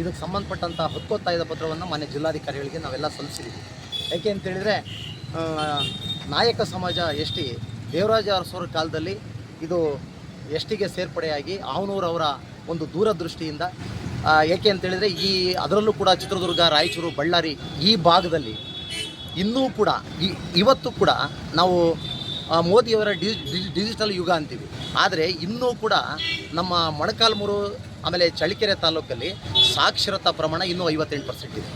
ಇದಕ್ಕೆ ಸಂಬಂಧಪಟ್ಟಂಥ ಹಕ್ಕೊತ್ತಾಯದ ಪತ್ರವನ್ನು ಮಾನ್ಯ ಜಿಲ್ಲಾಧಿಕಾರಿಗಳಿಗೆ ನಾವೆಲ್ಲ ಸಲ್ಲಿಸಿದ್ದೀವಿ. ಯಾಕೆ ಅಂತೇಳಿದರೆ ನಾಯಕ ಸಮಾಜ ಎಸ್ ಟಿ ದೇವರಾಜ ಅರಸೋರ ಕಾಲದಲ್ಲಿ ಇದು ಎಸ್ ಟಿಗೆ ಸೇರ್ಪಡೆಯಾಗಿ ಅವರ ಒಂದು ದೂರದೃಷ್ಟಿಯಿಂದ ಏಕೆ ಅಂತೇಳಿದರೆ ಈ, ಅದರಲ್ಲೂ ಕೂಡ ಚಿತ್ರದುರ್ಗ, ರಾಯಚೂರು, ಬಳ್ಳಾರಿ ಈ ಭಾಗದಲ್ಲಿ ಇನ್ನೂ ಕೂಡ ಇವತ್ತು ಕೂಡ ನಾವು ಮೋದಿಯವರ ಡಿ, ಡಿ- ಡಿಜಿಟಲ್ ಯುಗ ಅಂತೀವಿ. ಆದರೆ ಇನ್ನೂ ಕೂಡ ನಮ್ಮ ಮೊಣಕಾಲ್ಮೂರು ಆಮೇಲೆ ಚಳ್ಳಕೆರೆ ತಾಲೂಕಲ್ಲಿ ಸಾಕ್ಷರತಾ ಪ್ರಮಾಣ ಇನ್ನೂ ಐವತ್ತೆಂಟು ಪರ್ಸೆಂಟ್ ಇದೆ.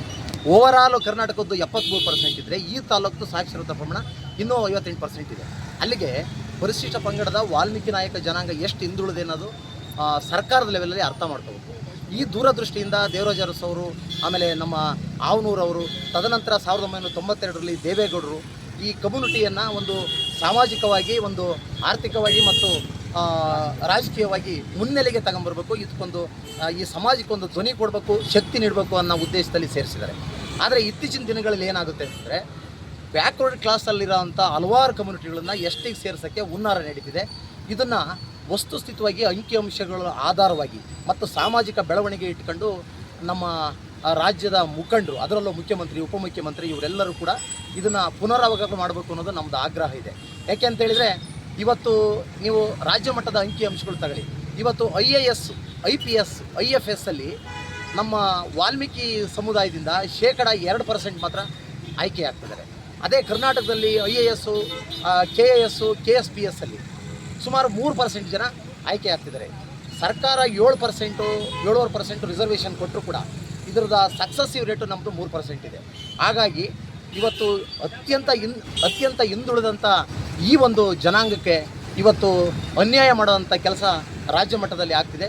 ಓವರಾಲ್ ಕರ್ನಾಟಕದ್ದು ಎಪ್ಪತ್ತ್ಮೂರು ಪರ್ಸೆಂಟ್ ಇದ್ದರೆ ಈ ತಾಲೂಕು ಸಾಕ್ಷರತಾ ಪ್ರಮಾಣ ಇನ್ನೂ ಐವತ್ತೆಂಟು ಪರ್ಸೆಂಟ್ ಇದೆ. ಅಲ್ಲಿಗೆ ಪರಿಶಿಷ್ಟ ಪಂಗಡದ ವಾಲ್ಮೀಕಿ ನಾಯಕ ಜನಾಂಗ ಎಷ್ಟು ಹಿಂದುಳಿದೆ ಅನ್ನೋದು ಸರ್ಕಾರದ ಲೆವೆಲಲ್ಲಿ ಅರ್ಥ ಮಾಡ್ಕೋಬೇಕು. ಈ ದೂರದೃಷ್ಟಿಯಿಂದ ದೇವರಾಜ ಅರಸವರು ಅವರು, ಆಮೇಲೆ ನಮ್ಮ ಆವನೂರವರು ತದನಂತರ ಸಾವಿರದ ಒಂಬೈನೂರ ತೊಂಬತ್ತೆರಡರಲ್ಲಿ ದೇವೇಗೌಡರು ಈ ಕಮ್ಯುನಿಟಿಯನ್ನು ಒಂದು ಸಾಮಾಜಿಕವಾಗಿ, ಒಂದು ಆರ್ಥಿಕವಾಗಿ ಮತ್ತು ರಾಜಕೀಯವಾಗಿ ಮುನ್ನೆಲೆಗೆ ತಗೊಂಬರ್ಬೇಕು ಇದಕ್ಕೊಂದು ಈ ಸಮಾಜಕ್ಕೊಂದು ಧ್ವನಿ ಕೊಡಬೇಕು, ಶಕ್ತಿ ನೀಡಬೇಕು ಅನ್ನೋ ಉದ್ದೇಶದಲ್ಲಿ ಸೇರಿಸಿದ್ದಾರೆ. ಆದರೆ ಇತ್ತೀಚಿನ ದಿನಗಳಲ್ಲಿ ಏನಾಗುತ್ತೆ ಅಂದರೆ ಬ್ಯಾಕ್ವರ್ಡ್ ಕ್ಲಾಸಲ್ಲಿರೋಂಥ ಹಲವಾರು ಕಮ್ಯುನಿಟಿಗಳನ್ನು ಎಷ್ಟಿಗೆ ಸೇರಿಸೋಕ್ಕೆ ಹುನ್ನಾರ ನಡೀತಿದೆ ಇದನ್ನು ವಸ್ತುಸ್ಥಿತವಾಗಿ ಅಂಕಿಅಂಶಗಳ ಆಧಾರವಾಗಿ ಮತ್ತು ಸಾಮಾಜಿಕ ಬೆಳವಣಿಗೆ ಇಟ್ಕೊಂಡು ನಮ್ಮ ರಾಜ್ಯದ ಮುಖಂಡರು, ಅದರಲ್ಲೂ ಮುಖ್ಯಮಂತ್ರಿ, ಉಪಮುಖ್ಯಮಂತ್ರಿ ಇವರೆಲ್ಲರೂ ಕೂಡ ಇದನ್ನು ಪುನರಾವಗ ಮಾಡಬೇಕು ಅನ್ನೋದು ನಮ್ಮದು ಆಗ್ರಹ ಇದೆ. ಯಾಕೆ ಅಂತೇಳಿದರೆ ಇವತ್ತು ನೀವು ರಾಜ್ಯ ಮಟ್ಟದ ಅಂಕಿಅಂಶಗಳು ತಗೊಳ್ಳಿ ಇವತ್ತು I A S, I P S, I F S ಅಲ್ಲಿ ನಮ್ಮ ವಾಲ್ಮೀಕಿ ಸಮುದಾಯದಿಂದ ಶೇಕಡ ಎರಡು ಪರ್ಸೆಂಟ್ ಮಾತ್ರ ಆಯ್ಕೆ ಆಗ್ತಿದ್ದಾರೆ. ಅದೇ ಕರ್ನಾಟಕದಲ್ಲಿ I A S K A S K S P S ಅಲ್ಲಿ ಸುಮಾರು ಮೂರು ಪರ್ಸೆಂಟ್ ಜನ ಆಯ್ಕೆ ಆಗ್ತಿದ್ದಾರೆ. ಸರ್ಕಾರ ಏಳು ಪರ್ಸೆಂಟು, ಏಳುವರೆ ಪರ್ಸೆಂಟು ರಿಸರ್ವೇಷನ್ ಕೊಟ್ಟರು ಕೂಡ ಇದರದ ಸಕ್ಸಸ್ಸಿವ್ ರೇಟು ನಮ್ಮದು ಮೂರು ಪರ್ಸೆಂಟ್ ಇದೆ. ಹಾಗಾಗಿ ಇವತ್ತು ಅತ್ಯಂತ ಇನ್, ಅತ್ಯಂತ ಹಿಂದುಳಿದಂಥ ಈ ಒಂದು ಜನಾಂಗಕ್ಕೆ ಇವತ್ತು ಅನ್ಯಾಯ ಮಾಡುವಂಥ ಕೆಲಸ ರಾಜ್ಯ ಮಟ್ಟದಲ್ಲಿ ಆಗ್ತಿದೆ.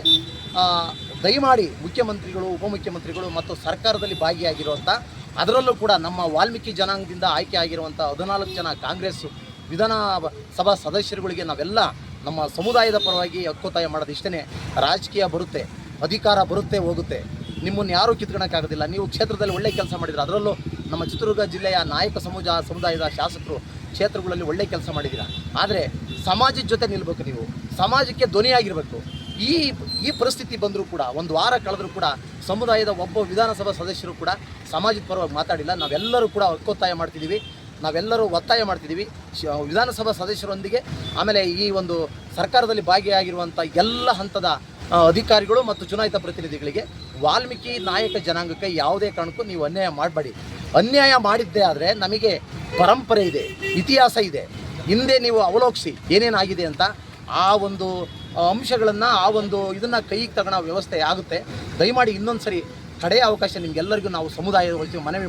ದಯಮಾಡಿ ಮುಖ್ಯಮಂತ್ರಿಗಳು, ಉಪಮುಖ್ಯಮಂತ್ರಿಗಳು ಮತ್ತು ಸರ್ಕಾರದಲ್ಲಿ ಭಾಗಿಯಾಗಿರುವಂಥ ಅದರಲ್ಲೂ ಕೂಡ ನಮ್ಮ ವಾಲ್ಮೀಕಿ ಜನಾಂಗದಿಂದ ಆಯ್ಕೆ ಆಗಿರುವಂಥ ಹದಿನಾಲ್ಕು ಜನ ಕಾಂಗ್ರೆಸ್ ವಿಧಾನ ಸಭಾ ಸದಸ್ಯರುಗಳಿಗೆ ನಾವೆಲ್ಲ ನಮ್ಮ ಸಮುದಾಯದ ಪರವಾಗಿ ಹಕ್ಕೊತ್ತಾಯ ಮಾಡೋದು ಇಷ್ಟೇ ರಾಜಕೀಯ ಬರುತ್ತೆ, ಅಧಿಕಾರ ಬರುತ್ತೆ, ಹೋಗುತ್ತೆ. ನಿಮ್ಮನ್ನು ಯಾರೂ ಕಿತ್ಕೊಳಕ್ಕಾಗೋದಿಲ್ಲ. ನೀವು ಕ್ಷೇತ್ರದಲ್ಲಿ ಒಳ್ಳೆ ಕೆಲಸ ಮಾಡಿದ್ರೆ ಅದರಲ್ಲೂ ನಮ್ಮ ಚಿತ್ರದುರ್ಗ ಜಿಲ್ಲೆಯ ನಾಯಕ ಸಮುದಾಯ ಸಮುದಾಯದ ಶಾಸಕರು ಕ್ಷೇತ್ರಗಳಲ್ಲಿ ಒಳ್ಳೆ ಕೆಲಸ ಮಾಡಿದ್ದೀರಾ? ಆದರೆ ಸಮಾಜದ ಜೊತೆ ನಿಲ್ಲಬೇಕು ನೀವು. ಸಮಾಜಕ್ಕೆ ಧ್ವನಿಯಾಗಿರಬೇಕು. ಈ ಈ ಪರಿಸ್ಥಿತಿ ಬಂದರೂ ಕೂಡ, ಒಂದು ವಾರ ಕಳೆದರೂ ಕೂಡ, ಸಮುದಾಯದ ಒಬ್ಬ ವಿಧಾನಸಭಾ ಸದಸ್ಯರು ಕೂಡ ಸಮಾಜದ ಪರವಾಗಿ ಮಾತಾಡಿಲ್ಲ. ನಾವೆಲ್ಲರೂ ಕೂಡ ಹಕ್ಕೊತ್ತಾಯ ಮಾಡ್ತಿದ್ದೀವಿ. ನಾವೆಲ್ಲರೂ ಒತ್ತಾಯ ಮಾಡ್ತಿದ್ದೀವಿ. ವಿಧಾನಸಭಾ ಸದಸ್ಯರೊಂದಿಗೆ, ಆಮೇಲೆ ಈ ಒಂದು ಸರ್ಕಾರದಲ್ಲಿ ಭಾಗಿಯಾಗಿರುವಂಥ ಎಲ್ಲ ಹಂತದ ಅಧಿಕಾರಿಗಳು ಮತ್ತು ಚುನಾಯಿತ ಪ್ರತಿನಿಧಿಗಳಿಗೆ ವಾಲ್ಮೀಕಿ ನಾಯಕ ಜನಾಂಗಕ್ಕೆ ಯಾವುದೇ ಕಾರಣಕ್ಕೂ ನೀವು ಅನ್ಯಾಯ ಮಾಡಬೇಡಿ. ಅನ್ಯಾಯ ಮಾಡಿದ್ದೇ ಆದರೆ ನಮಗೆ ಪರಂಪರೆ ಇದೆ, ಇತಿಹಾಸ ಇದೆ. ಹಿಂದೆ ನೀವು ಅವಲೋಕಿಸಿ ಏನೇನಾಗಿದೆ ಅಂತ ಆ ಒಂದು ಅಂಶಗಳನ್ನು, ಆ ಒಂದು ಇದನ್ನು ಕೈಗೆ ತಗೊಳ್ಳೋ ವ್ಯವಸ್ಥೆ ಆಗುತ್ತೆ. ದಯಮಾಡಿ ಇನ್ನೊಂದು ಸರಿ ಕಡೆಯ ಅವಕಾಶ ನಿಮಗೆಲ್ಲರಿಗೂ ನಾವು ಸಮುದಾಯ ಮನವಿ